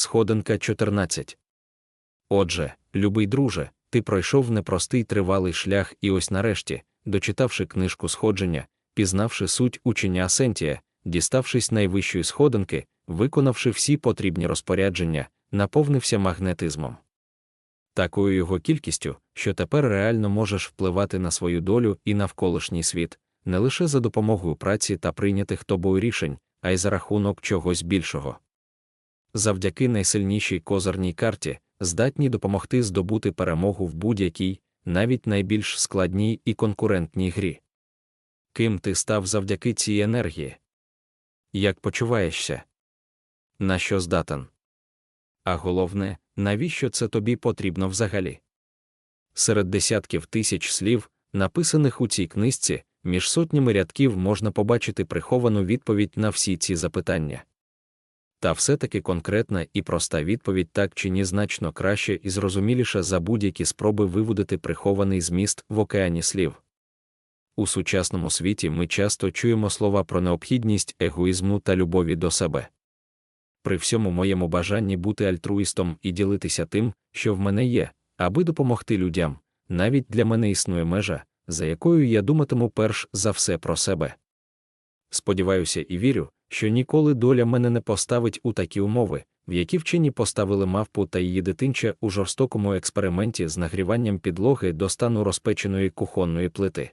Сходинка 14. Отже, любий друже, ти пройшов непростий тривалий шлях і ось нарешті, дочитавши книжку сходження, пізнавши суть учення Асентія, діставшись найвищої сходинки, виконавши всі потрібні розпорядження, наповнився магнетизмом. Такою його кількістю, що тепер реально можеш впливати на свою долю і навколишній світ, не лише за допомогою праці та прийнятих тобою рішень, а й за рахунок чогось більшого. Завдяки найсильнішій козирній карті, здатні допомогти здобути перемогу в будь-якій, навіть найбільш складній і конкурентній грі. Ким ти став завдяки цій енергії? Як почуваєшся? На що здатен? А головне, навіщо це тобі потрібно взагалі? Серед десятків тисяч слів, написаних у цій книжці, між сотнями рядків можна побачити приховану відповідь на всі ці запитання. Та все-таки конкретна і проста відповідь так чи ні значно краще і зрозуміліша за будь-які спроби виводити прихований зміст в океані слів. У сучасному світі ми часто чуємо слова про необхідність егоїзму та любові до себе. При всьому моєму бажанні бути альтруїстом і ділитися тим, що в мене є, аби допомогти людям, навіть для мене існує межа, за якою я думатиму перш за все про себе. Сподіваюся і вірю, що ніколи доля мене не поставить у такі умови, в які вчені поставили мавпу та її дитинча у жорстокому експерименті з нагріванням підлоги до стану розпеченої кухонної плити.